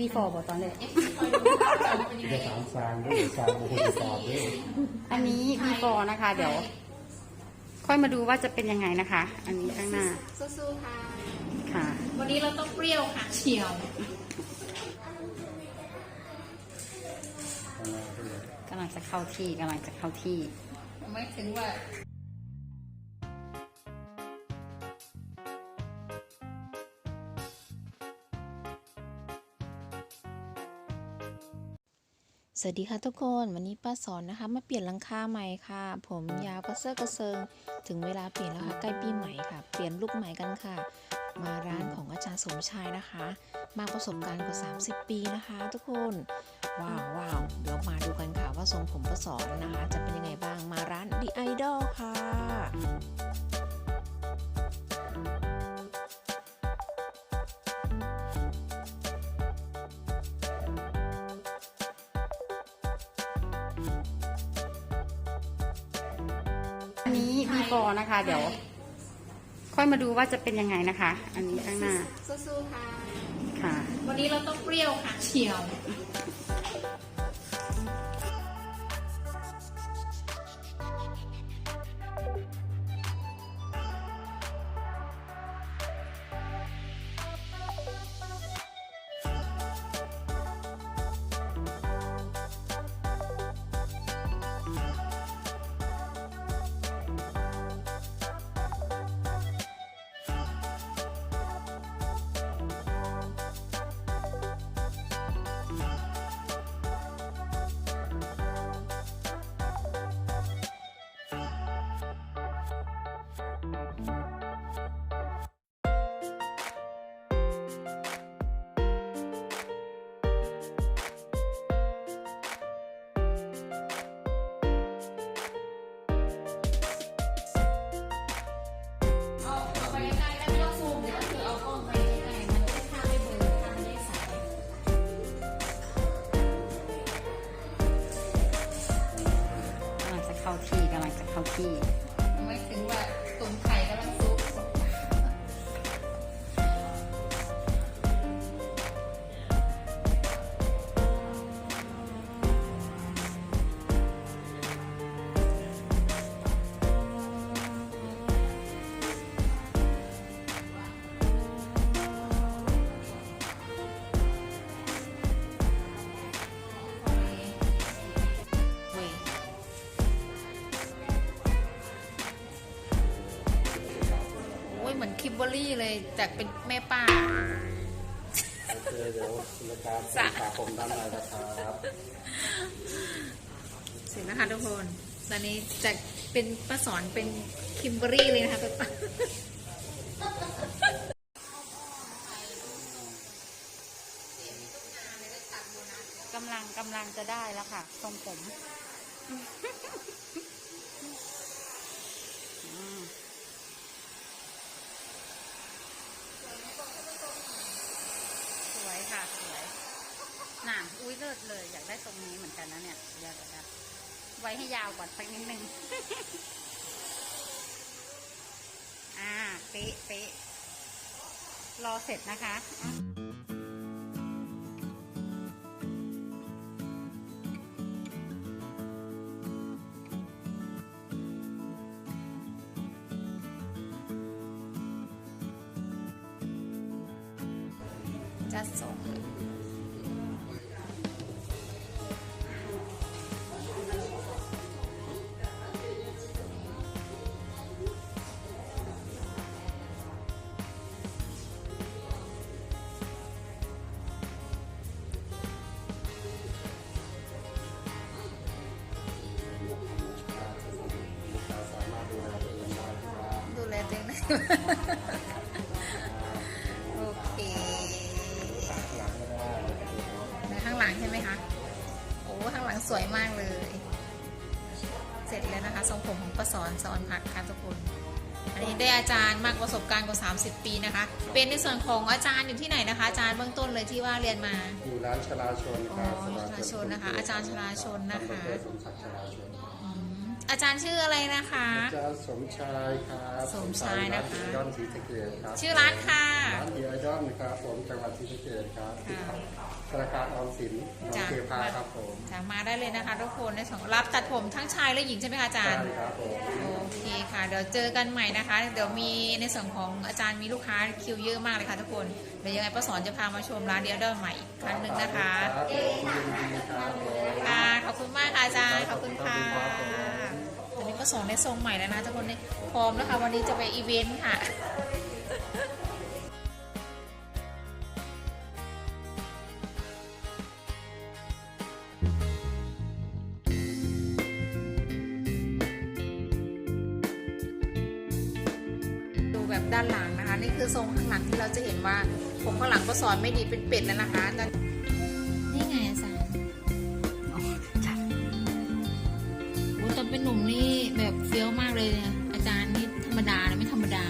before บอกตอนแรกจะสามซางด้วยซางโอ้โหสอบด้วยอันนี้ before นะคะ เดี๋ยว ค่อยมาดูว่าจะเป็นยังไงนะคะ อันนี้ข้างหน้าสู้ๆค่ะ ค่ะ วันนี้เราต้องเปรี้ยวค่ะเฉียวกำลังจะเข้าที่กำลังจะเข้าที่ ไม่ถึงว่า สวัสดีค่ะทุกคนวันนี้ป้าสอนนะคะ มาเปลี่ยนหลังคาใหม่ค่ะ ผมยาวก็เสื้อกระเซิง ถึงเวลาเปลี่ยนแล้วค่ะใกล้ปีใหม่ค่ะ เปลี่ยนลุคใหม่กันค่ะ มาร้านของอาจารย์สมชายนะคะ มาประสบการณ์กว่า 30 ปีนะคะ ทุกคนว้าวว้าวเดี๋ยวมาดูกันค่ะว่าทรงผมป้าสอนนะคะ จะเป็นยังไงบ้างมาร้าน The Idol ค่ะ อันนี้ before นะคะ เดี๋ยว ค่อยมาดูว่าจะเป็นยังไงนะคะ อันนี้ข้างหน้าสู้ๆค่ะ ค่ะ วันนี้เราต้องเปรี้ยวค่ะเฉียว ที่ก เหมือนคิมเบอรรี่เลยจากเป็นแม่ป้า โอเคเดี๋ยวนะครับสะฝากผมด้านในนะครับ เสร็จนะคะทุกคน ตอนนี้จากเป็นป้าสอนเป็นคิมเบอรรี่เลยนะคะป้ากำลังกำลังจะได้แล้วค่ะทรงผมอืมสวย ค่ะสวยน่ะอุ้ยเลิศเลย อยากได้ตรงนี้เหมือนกันนะเนี่ยเดี๋ยวเดี๋ยวไว้ให้ยาวก่อนสักนิดนึงอ่าเป๊ะเป๊ะรอเสร็จนะคะ จะส่งดูแลตัวเองได้ สวยมากเลย เสร็จแล้วนะคะทรงผมของป้าสอนสอนพักค่ะทุกคน อันนี้ได้อาจารย์มากประสบการณ์กว่า 30 ปีนะคะ เป็นในส่วนของอาจารย์อยู่ที่ไหนนะคะ อาจารย์เบื้องต้นเลยที่ว่าเรียนมาอยู่ร้านชลาชนอ๋คอรับชลาชนนะคะ อาจารย์ชลาชนนะคะอำเภอสมศักดิ์ชลาชนอืมอาจารย์ชื่ออะไรนะคะ อาจารย์สมชายครับสมชายนะคะร้านดอนศรีสะเกษครับ ชื่อร้านค่ะ ร้านดีไอดอนครับผมจังหวัดศรีสะเกษครับค่ะ ธนาคารออมสินหนองจ้ะเทพาครับผมจะมาได้เลยนะคะทุกคนในสองรับตัดผมทั้งชายและหญิงใช่ไหมคะอาจารย์ ใช่ครับผมโอเคค่ะ เดี๋ยวเจอกันใหม่นะคะ เดี๋ยวมีในส่วนของอาจารย์มีลูกค้าคิวเยอะมากเลยค่ะทุกคน เดี๋ยวยังไงป้าสอนจะพามาชมร้านเดียวเดิมใหม่อีกครั้งหนึ่งนะคะครับผมยินดีครับผมค่ะขอบคุณมากค่ะอาจารย์ ขอบคุณค่ะขอบคุณครับตอนนี้ป้าสอนได้ทรงใหม่แล้วนะทุกคนนี่พร้อมแล้วค่ะวันนี้จะไปอีเวนต์ค่ะ แบบด้านหลังนะคะ นี่คือทรงข้างหลังที่เราจะเห็นว่า ผมข้างหลังก็สอนไม่ดีเป็นเป็ดแล้วนะคะนี่ไงอาจารย์โอ้จัดโอ้ตอนเป็นหนุ่มนี่แบบเฟี้ยวมากเลยอาจารย์นี่ธรรมดานะไม่ธรรมดา